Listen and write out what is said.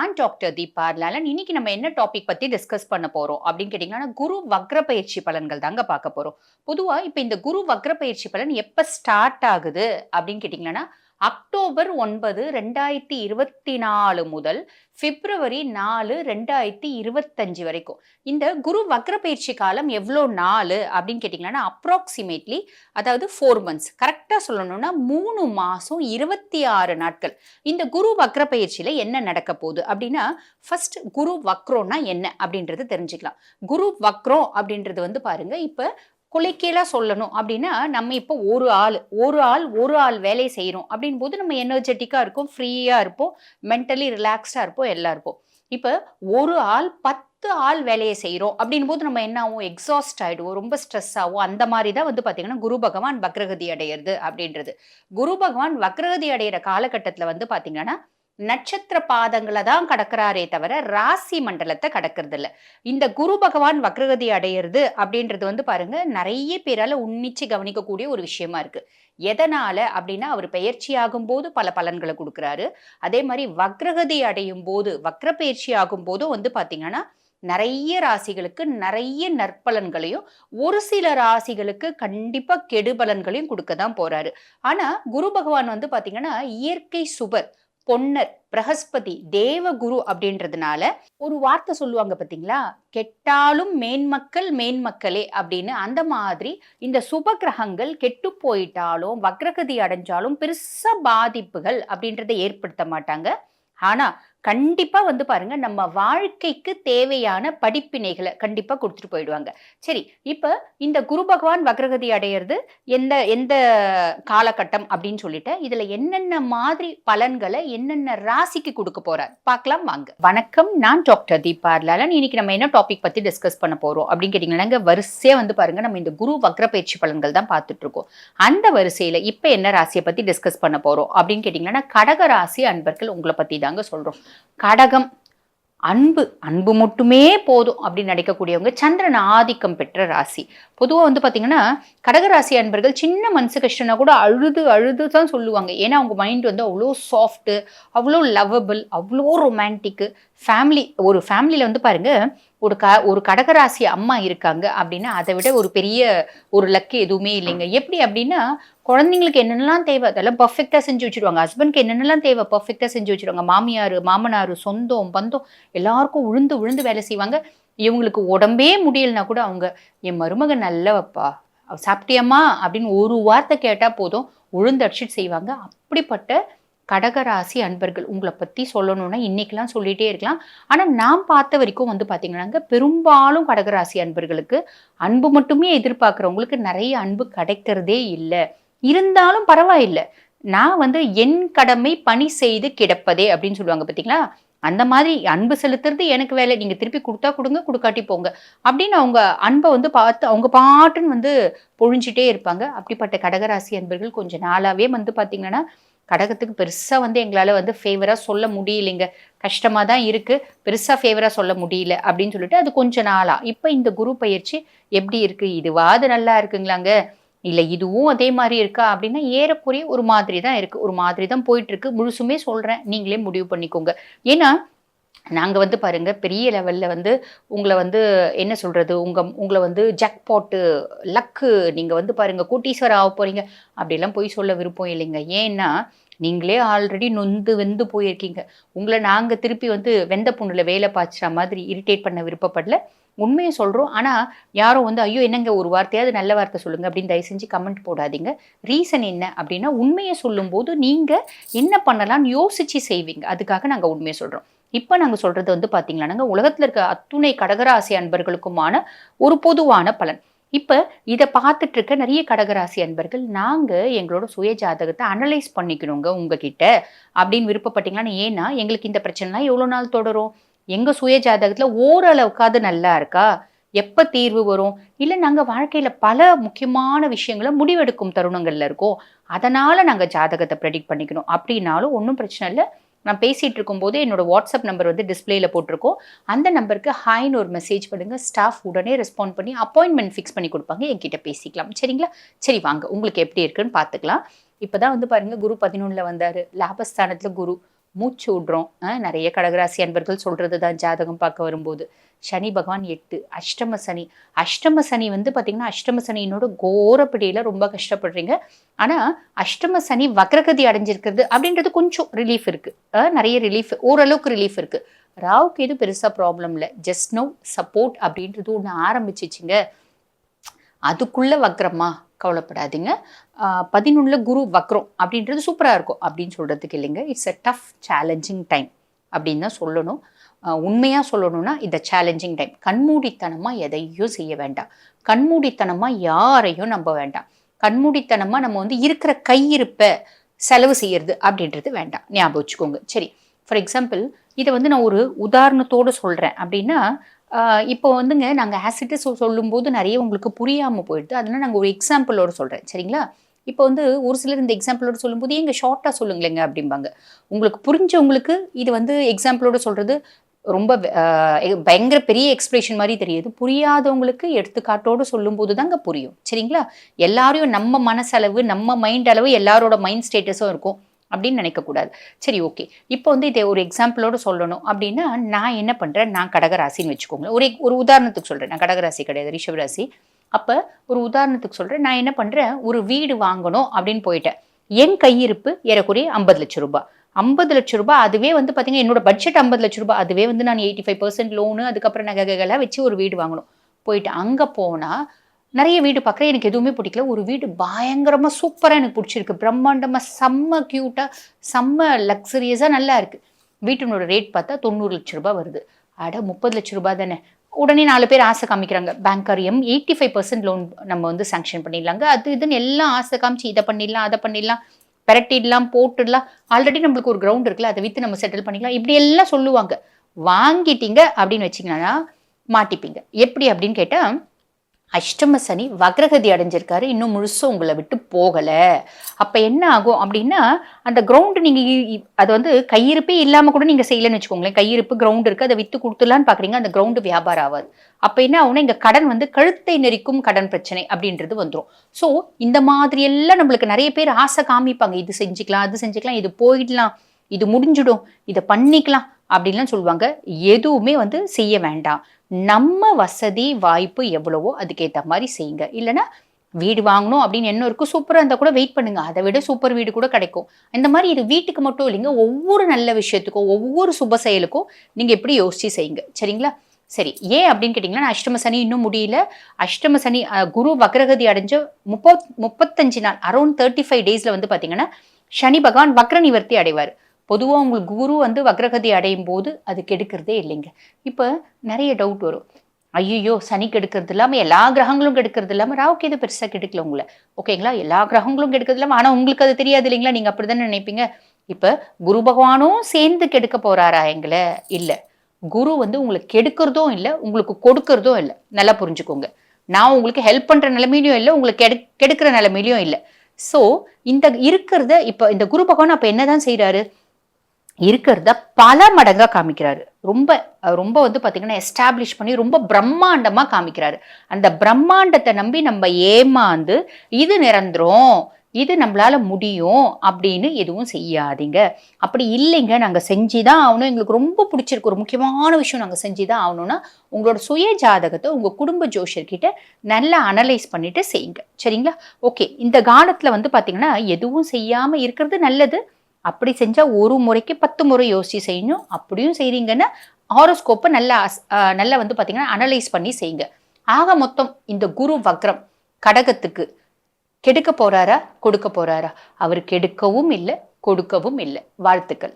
நான் டாக்டர் தீபா லாலன் இன்னைக்கு நம்ம என்ன டாபிக் பத்தி டிஸ்கஸ் பண்ண போறோம் அப்படின்னு கேட்டீங்கன்னா குரு வக்ர பயிற்சி பலன்கள் தாங்க பார்க்க போறோம். பொதுவா இப்ப இந்த குரு வக்ர பயிற்சி பலன் எப்ப ஸ்டார்ட் ஆகுது அப்படின்னு கேட்டீங்கன்னா அக்டோபர் ஒன்பது ரெண்டாயிரத்தி இருபத்தி நாலு முதல் பிப்ரவரி நாலு ரெண்டாயிரத்தி இருபத்தஞ்சு வரைக்கும். இந்த குரு வக்ர பயிற்சி காலம் எவ்வளோ நாள் அப்படின்னு கேட்டிங்கன்னா அப்ராக்சிமேட்லி அதாவது ஃபோர் மந்த்ஸ் கரெக்டாக சொல்லணும்னா மூணு மாதம் இருபத்தி ஆறு நாட்கள். இந்த குரு வக்ர பயிற்சியில் என்ன நடக்க போகுது அப்படின்னா ஃபர்ஸ்ட் குரு வக்ரோன்னா என்ன அப்படின்றது தெரிஞ்சுக்கலாம். குரு வக்ரம் அப்படின்றது வந்து பாருங்க இப்போ குலைக்கீழாக சொல்லணும். அப்படின்னா நம்ம இப்போ ஒரு ஆள் ஒரு ஆள் ஒரு ஆள் வேலையை செய்கிறோம் அப்படின் போது நம்ம எனர்ஜெட்டிக்காக இருப்போம் ஃப்ரீயாக இருப்போம் மென்டலி ரிலாக்ஸ்டாக இருப்போம் எல்லாம் இருப்போம். இப்போ ஒரு ஆள் பத்து ஆள் வேலையை செய்கிறோம் அப்படின் போது நம்ம என்ன ஆகும்? எக்ஸாஸ்ட் ஆகிடுவோம் ரொம்ப ஸ்ட்ரெஸ் ஆகும். அந்த மாதிரி தான் வந்து பார்த்திங்கன்னா குரு பகவான் வக்ரகதி அடையிறது அப்படின்றது. குரு பகவான் வக்ரகதி அடையிற காலகட்டத்தில் வந்து பார்த்திங்கன்னா நட்சத்திர பாதங்களை தான் கடக்கிறாரே தவிர ராசி மண்டலத்தை கடக்கிறது இல்லை இந்த குரு பகவான் வக்ரகதி அடையிறது அப்படின்றது வந்து பாருங்க நிறைய பேரால உன்னிச்சு கவனிக்கக்கூடிய ஒரு விஷயமா இருக்கு. எதனால அப்படின்னா அவர் பெயர்ச்சி ஆகும் போது பல பலன்களை கொடுக்குறாரு. அதே மாதிரி வக்ரகதி அடையும் போது வக்ர பயிற்சி ஆகும் போதும் வந்து பாத்தீங்கன்னா நிறைய ராசிகளுக்கு நிறைய நற்பலன்களையும் ஒரு சில ராசிகளுக்கு கண்டிப்பா கெடுபலன்களையும் கொடுக்க தான் போறாரு. ஆனா குரு பகவான் வந்து பாத்தீங்கன்னா இயற்கை சுபர். பொன்னர் பிரகஸ்பதி தேவகுரு அப்படின்றதுனால ஒரு வார்த்தை சொல்லுவாங்க பார்த்தீங்களா கெட்டாலும் மேன்மக்கள் மேன்மக்களே அப்படின்னு அந்த மாதிரி இந்த சுப கிரகங்கள் கெட்டு போயிட்டாலும் வக்ரகதி அடைஞ்சாலும் பெருசா பாதிப்புகள் அப்படின்றத ஏற்படுத்த மாட்டாங்க. ஆனா கண்டிப்பாக வந்து பாருங்க நம்ம வாழ்க்கைக்கு தேவையான படிப்பினைகளை கண்டிப்பாக கொடுத்துட்டு போயிடுவாங்க. சரி இப்போ இந்த குரு பகவான் வக்ரகதி அடையிறது எந்த எந்த காலகட்டம் அப்படின்னு சொல்லிட்டு இதில் என்னென்ன மாதிரி பலன்களை என்னென்ன ராசிக்கு கொடுக்க போறார்? பார்க்கலாம் வாங்க. வணக்கம் நான் டாக்டர் தீபா லாலன் இன்னைக்கு நம்ம என்ன டாபிக் பற்றி டிஸ்கஸ் பண்ண போகிறோம் அப்படின்னு கேட்டிங்கன்னாங்க வரிசையாக வந்து பாருங்க நம்ம இந்த குரு வக்ர பயிற்சி பலன்கள் தான் பார்த்துட்டு இருக்கோம். அந்த வரிசையில் இப்போ என்ன ராசியை பற்றி டிஸ்கஸ் பண்ண போகிறோம் அப்படின்னு கேட்டிங்கன்னா கடக ராசி அன்பர்கள் உங்களை பற்றி தாங்க சொல்கிறோம் கடகம் அன்பு அன்பு மட்டுமே போதும் அப்படின்னு நினைக்கக்கூடியவங்க சந்திரன் ஆதிக்கம் பெற்ற ராசி. பொதுவாக வந்து பார்த்தீங்கன்னா கடகராசி அன்பர்கள் சின்ன மனசு கஷ்டம்னா கூட அழுது அழுது தான் சொல்லுவாங்க. ஏன்னா அவங்க மைண்ட் வந்து அவ்வளோ சாஃப்ட்டு அவ்வளோ லவ்வபிள் அவ்வளோ ரொமான்டிக்கு ஃபேமிலி ஒரு ஃபேமிலியில் வந்து பாருங்க ஒரு க ஒரு கடகராசி அம்மா இருக்காங்க அப்படின்னா அதை விட ஒரு பெரிய ஒரு லக்கு எதுவுமே இல்லைங்க. எப்படி அப்படின்னா குழந்தைங்களுக்கு என்னென்னலாம் தேவை? அதெல்லாம் பர்ஃபெக்டாக செஞ்சு வச்சுருவாங்க. ஹஸ்பண்ட்க்கு என்னென்னலாம் தேவை? பர்ஃபெக்டாக செஞ்சு வச்சுருவாங்க. மாமியார் மாமனார் சொந்தம் பந்தம் எல்லாருக்கும் உழுந்து உழுந்து வேலை செய்வாங்க. இவங்களுக்கு உடம்பே முடியலனா கூட அவங்க என் மருமகன் நல்லவப்பா சாப்பிட்டியம்மா? அப்படின்னு ஒரு வார்த்தை கேட்டால் போதும். உழுந்து அடிச்சிட்டு செய்வாங்க. அப்படிப்பட்ட கடகராசி அன்பர்கள் உங்களை பற்றி சொல்லணும்னா இன்னைக்கெல்லாம் சொல்லிகிட்டே இருக்கலாம். ஆனால் நான் பார்த்த வரைக்கும் வந்து பார்த்தீங்கன்னாங்க பெரும்பாலும் கடகராசி அன்பர்களுக்கு அன்பு மட்டுமே எதிர்பார்க்குறவங்களுக்கு நிறைய அன்பு கிடைக்கிறதே இல்லை. இருந்தாலும் பரவாயில்லை. நான் வந்து என் கடமை பணி செய்து கிடப்பதே அப்படின்னு சொல்லுவாங்க பார்த்தீங்களா அந்த மாதிரி அன்பு செலுத்துறது எனக்கு வேலை. நீங்க திருப்பி கொடுத்தா கொடுங்க கொடுக்காட்டி போங்க அப்படின்னு அவங்க அன்பை வந்து பார்த்து அவங்க பாட்டுன்னு வந்து பொழிஞ்சிட்டே இருப்பாங்க. அப்படிப்பட்ட கடகராசி அன்பர்கள் கொஞ்சம் நாளாவே வந்து பார்த்தீங்கன்னா கடகத்துக்கு பெருசாக வந்து எங்களால் வந்து ஃபேவராக சொல்ல முடியலைங்க. கஷ்டமாக தான் இருக்குது பெருசாக ஃபேவராக சொல்ல முடியல அப்படின்னு சொல்லிட்டு அது கொஞ்ச நாளாக இப்போ இந்த குரு பயிற்சி எப்படி இருக்குது இதுவாது நல்லா இருக்குங்களாங்க? இல்லை இதுவும் அதே மாதிரி இருக்கா? அப்படின்னா ஏறக்குறைய ஒரு மாதிரி தான் இருக்குது ஒரு மாதிரி தான் போயிட்டுருக்கு முழுசுமே சொல்கிறேன் நீங்களே முடிவு பண்ணிக்கோங்க. ஏன்னா நாங்கள் வந்து பாருங்கள் பெரிய லெவலில் வந்து உங்களை வந்து என்ன சொல்கிறது உங்கள் உங்களை வந்து ஜாக்பாட்டு லக்கு நீங்கள் வந்து பாருங்கள் கூட்டீஸ்வரர் ஆக போகிறீங்க அப்படிலாம் போய் சொல்ல விருப்பம் இல்லைங்க. ஏன்னா நீங்களே ஆல்ரெடி நொந்து வெந்து போயிருக்கீங்க. உங்களை நாங்கள் திருப்பி வந்து வெந்த புண்ணில் வேலை பாய்ச்சுற மாதிரி இரிட்டேட் பண்ண விருப்பப்படல. உண்மையை சொல்கிறோம் ஆனால் யாரும் வந்து ஐயோ என்னங்க ஒரு வார்த்தையாவது நல்ல வார்த்தை சொல்லுங்கள் அப்படின்னு தயவு செஞ்சு கமெண்ட் போடாதீங்க. ரீசன் என்ன அப்படின்னா உண்மையை சொல்லும்போது நீங்கள் என்ன பண்ணலாம்னு யோசித்து செய்வீங்க. அதுக்காக நாங்கள் உண்மையை சொல்கிறோம் இப்போ நாங்கள் சொல்கிறது வந்து பார்த்தீங்களானாங்க உலகத்தில் இருக்க அத்துணை கடகராசி அன்பர்களுக்குமான ஒரு பொதுவான பலன். இப்போ இதை பார்த்துட்டு இருக்க நிறைய கடகராசி அன்பர்கள் நாங்கள் எங்களோட சுய ஜாதகத்தை அனலைஸ் பண்ணிக்கணுங்க உங்ககிட்ட அப்படின்னு விருப்பப்பட்டீங்களான்னு ஏன்னா எங்களுக்கு இந்த பிரச்சனைலாம் எவ்வளோ நாள் தொடரும்? எங்கள் சுய ஜாதகத்தில் ஓரளவுக்காவது நல்லா இருக்கா? எப்போ தீர்வு வரும்? இல்லை நாங்கள் வாழ்க்கையில் பல முக்கியமான விஷயங்களை முடிவெடுக்கும் தருணங்களில் இருக்கோம். அதனால் நாங்கள் ஜாதகத்தை ப்ரெடிக்ட் பண்ணிக்கணும். அப்படின்னாலும் ஒன்றும் பிரச்சனை இல்லை. நான் பேசிகிட்டு இருக்கும்போது என்னோட வாட்ஸ்அப் நம்பர் வந்து டிஸ்பிளேல போட்டிருக்கோம். அந்த நம்பருக்கு ஹாய்னு ஒரு மெசேஜ் பண்ணுங்க. ஸ்டாஃப் உடனே ரெஸ்பாண்ட் பண்ணி அப்பாயின்மெண்ட் ஃபிக்ஸ் பண்ணி கொடுப்பாங்க. என்கிட்ட பேசிக்கலாம். சரிங்களா? சரி வாங்க. உங்களுக்கு எப்படி இருக்குன்னு பார்த்துக்கலாம். இப்போதான் வந்து பாருங்க குரு பதினொன்றில் வந்தார். லாபஸ்தானத்தில் குரு. மூச்சு விடுறோம். நிறைய கடகராசி அன்பர்கள் சொல்கிறது தான் ஜாதகம் பார்க்க வரும்போது. சனி பகவான் எட்டு அஷ்டம சனி. அஷ்டம சனி வந்து பார்த்திங்கன்னா அஷ்டம சனியினோட கோரப்பிடியில் ரொம்ப கஷ்டப்படுறீங்க. ஆனால் அஷ்டம சனி வக்ரகதி அடைஞ்சிருக்கிறது அப்படின்றது கொஞ்சம் ரிலீஃப் இருக்குது நிறைய ரிலீஃப் ஓரளவுக்கு ரிலீஃப் இருக்குது ராவுக்கு எதுவும் பெருசாக ப்ராப்ளம் இல்லை. ஜஸ்ட் நோ சப்போர்ட் அப்படின்றது ஒன்று ஆரம்பிச்சிச்சிங்க. அதுக்குள்ளே வக்ரமா? கவலைப்படாதீங்க. பதினொன்றில் குரு வக்ரம் அப்படின்றது சூப்பராக இருக்கும். அப்படின்னு சொல்கிறதுக்கு இல்லைங்க. It's a tough challenging time அப்படின்னு தான் சொல்லணும். உண்மையாக சொல்லணும்னா இந்த சேலஞ்சிங் டைம் கண்மூடித்தனமாக எதையும் செய்ய வேண்டாம். கண்மூடித்தனமாக யாரையும் நம்ப வேண்டாம். கண்மூடித்தனமாக நம்ம வந்து இருக்கிற கையிருப்பை செலவு செய்யறது அப்படின்றது வேண்டாம். ஞாபகம் வச்சுக்கோங்க. சரி ஃபார் எக்ஸாம்பிள் இதை வந்து நான் ஒரு உதாரணத்தோடு சொல்கிறேன் அப்படின்னா இப்போ வந்துங்க நாங்கள் ஆசிட்டு சொல்லும்போது நிறைய உங்களுக்கு புரியாமல் போயிடுது. அதனால் நாங்கள் ஒரு எக்ஸாம்பிளோட சொல்கிறேன் சரிங்களா? இப்போ வந்து ஒரு சிலர் இந்த எக்ஸாம்பிளோட சொல்லும்போது எங்கள் ஷார்ட்டாக சொல்லுங்களேங்க அப்படிம்பாங்க. உங்களுக்கு புரிஞ்சவங்களுக்கு இது வந்து எக்ஸாம்பிளோட சொல்கிறது ரொம்ப பயங்கர பெரிய எக்ஸ்பிரஷன் மாதிரி தெரியுது. புரியாதவங்களுக்கு எடுத்துக்காட்டோடு சொல்லும்போது தாங்க புரியும். சரிங்களா? எல்லாரையும் நம்ம மனசளவு நம்ம மைண்ட் அளவு எல்லாரோட மைண்ட் ஸ்டேட்டஸும் இருக்கும். அப்படின்னு நினைக்கக்கூடாது. சரி ஓகே இப்போ வந்து இதை ஒரு எக்ஸாம்பிளோடு சொல்லணும். அப்படின்னா நான் என்ன பண்ணுறேன் நான் கடகராசின்னு வச்சுக்கோங்களேன். ஒரு ஒரு உதாரணத்துக்கு சொல்கிறேன் நான் கடகராசி கிடையாது ரிஷபராசி. அப்போ ஒரு உதாரணத்துக்கு சொல்கிறேன் நான் என்ன பண்ணுறேன் ஒரு வீடு வாங்கணும் அப்படின்னு போயிட்டேன். என் கையிருப்பு ஏறக்குறைய ஐம்பது லட்சம் ரூபாய். ஐம்பது லட்சம் ரூபாய் அதுவே வந்து பார்த்தீங்கன்னா என்னோட பட்ஜெட் ஐம்பது லட்சம் ரூபாய். அதுவே வந்து நான் எயிட்டி ஃபைவ் பர்சன்ட் லோனு அதுக்கப்புறம் நகைகளாக வச்சு ஒரு வீடு வாங்கணும். போயிட்டு அங்கே போனால் நிறைய வீடு பார்க்குறேன். எனக்கு எதுவுமே பிடிக்கல. ஒரு வீடு பயங்கரமாக சூப்பராக எனக்கு பிடிச்சிருக்கு. பிரம்மாண்டமாக செம்ம க்யூட்டாக செம்ம லக்ஸரியஸாக நல்லா இருக்குது வீட்டினோட ரேட் பார்த்தா தொண்ணூறு லட்ச ரூபாய் வருது. அட முப்பது லட்ச ரூபாய் தானே. உடனே நாலு பேர் ஆசை காமிக்கிறாங்க. பேங்காரியம் எயிட்டி ஃபைவ் பர்சன்ட் லோன் நம்ம வந்து சாங்ஷன் பண்ணிடலாங்க. அது இதுன்னு எல்லாம் ஆசை காமிச்சு இதை பண்ணிடலாம் அதை பண்ணிடலாம் பெரட்டிடலாம் போட்டுடலாம். ஆல்ரெடி நம்மளுக்கு ஒரு கிரவுண்ட் இருக்குல்ல அதை விற்று நம்ம செட்டில் பண்ணிக்கலாம். இப்படி எல்லாம் சொல்லுவாங்க. வாங்கிட்டீங்க அப்படின்னு வச்சிங்கன்னா மாட்டிப்பீங்க. எப்படி அப்படின்னு கேட்டால் அஷ்டம சனி வக்ரகதி அடைஞ்சிருக்காரு. இன்னும் முழுசும் உங்களை விட்டு போகலை. அப்போ என்ன ஆகும் அப்படின்னா அந்த கிரவுண்டு நீங்கள் அது வந்து கையிருப்பே இல்லாமல் கூட நீங்கள் செய்யலன்னு வச்சுக்கோங்களேன். கையிருப்பு கிரவுண்டு இருக்குது அதை விற்று கொடுத்துலான்னு பார்க்குறீங்க அந்த கிரவுண்டு வியாபாரம் ஆகாது. அப்போ என்ன ஆகுனா இங்கே கடன் வந்து கழுத்தை நெரிக்கும் கடன் பிரச்சனை அப்படின்றது வந்துடும் ஸோ இந்த மாதிரி எல்லாம் நம்மளுக்கு நிறைய பேர் ஆசை காமிப்பாங்க. இது செஞ்சுக்கலாம் அது செஞ்சுக்கலாம் இது போயிடலாம். இது முடிஞ்சிடும். இதை பண்ணிக்கலாம். அப்படின்லாம் சொல்லுவாங்க. எதுவுமே வந்து செய்ய வேண்டாம். நம்ம வசதி வாய்ப்பு எவ்வளவோ அதுக்கேற்ற மாதிரி செய்யுங்க. இல்லைன்னா வீடு வாங்கணும் அப்படின்னு என்ன இருக்கும் சூப்பராக இருந்தால் கூட வெயிட் பண்ணுங்க. அதை விட சூப்பர் வீடு கூட கிடைக்கும். இந்த மாதிரி இது வீட்டுக்கு மட்டும் இல்லைங்க. ஒவ்வொரு நல்ல விஷயத்துக்கும் ஒவ்வொரு சுப செயலுக்கும் நீங்கள் எப்படி யோசிச்சு செய்யுங்க. சரிங்களா? சரி. ஏன் அப்படின்னு கேட்டிங்கன்னா நான் அஷ்டம சனி இன்னும் முடியல. அஷ்டம சனி குரு வக்ரகதி அடைஞ்ச முப்பத் முப்பத்தஞ்சு நாள் அரௌண்ட் தேர்ட்டி ஃபைவ் டேஸில் வந்து பார்த்தீங்கன்னா சனி பகவான் வக்ர நிவர்த்தி அடைவார். பொதுவாக உங்களுக்கு குரு வந்து வக்ரகதி அடையும் போது அது கெடுக்கிறதே இல்லைங்க. இப்போ நிறைய டவுட் வரும். ஐயோ சனி கெடுக்கிறது இல்லாமல் எல்லா கிரகங்களும் கெடுக்கிறது இல்லாமல் ராவுக்கு எது பெருசாக கெடுக்கல உங்களை. ஓகேங்களா எல்லா கிரகங்களும் கெடுக்கிறது இல்லாமல் ஆனால் உங்களுக்கு அது தெரியாது இல்லைங்களா? நீங்கள் அப்படி தானே நினைப்பீங்க? இப்போ குரு பகவானும் சேர்ந்து கெடுக்க போகிறாரா எங்களை? இல்லை. குரு வந்து உங்களுக்கு கெடுக்கிறதும் இல்லை உங்களுக்கு கொடுக்கறதும் இல்லை. நல்லா புரிஞ்சுக்கோங்க. நான் உங்களுக்கு ஹெல்ப் பண்ணுற நிலைமையிலையும் இல்லை உங்களுக்கு கெடு கெடுக்கிற நிலைமையிலையும் இல்லை. ஸோ இந்த இருக்கிறத இப்போ இந்த குரு பகவான் அப்போ என்னதான் செய்கிறாரு இருக்கிறத பல மடங்கா காமிக்கிறாரு. ரொம்ப ரொம்ப வந்து பார்த்தீங்கன்னா எஸ்டாப்ளிஷ் பண்ணி ரொம்ப பிரம்மாண்டமாக காமிக்கிறாரு. அந்த பிரம்மாண்டத்தை நம்பி நம்ம ஏமாந்து இது நிரந்தரம் இது நம்மளால முடியும் அப்படின்னு எதுவும் செய்யாதீங்க. அப்படி இல்லைங்க நாங்க செஞ்சுதான் ஆகணும். எங்களுக்கு ரொம்ப பிடிச்சிருக்கு. ஒரு முக்கியமான விஷயம் நாங்க செஞ்சுதான் ஆகணும்னா உங்களோட சுய ஜாதகத்தை உங்கள் குடும்ப ஜோஷர்கிட்ட நல்லா அனலைஸ் பண்ணிட்டு செய்யுங்க. சரிங்களா? ஓகே இந்த காலத்தில் வந்து பார்த்தீங்கன்னா எதுவும் செய்யாமல் இருக்கிறது நல்லது. அப்படி செஞ்சா ஒரு முறைக்கு பத்து முறை யோசிச்சு செய்யணும். அப்படியும் செய்றீங்கன்னா ஹாரோஸ்கோப்பை நல்லா அஸ்- நல்லா வந்து பார்த்தீங்கன்னா அனலைஸ் பண்ணி செய்யுங்க. ஆக மொத்தம் இந்த குரு வக்ரம் கடகத்துக்கு கெடுக்க போறாரா? கொடுக்க போறாரா? அவர் கெடுக்கவும் இல்லை கொடுக்கவும் இல்லை. வாழ்த்துக்கள்.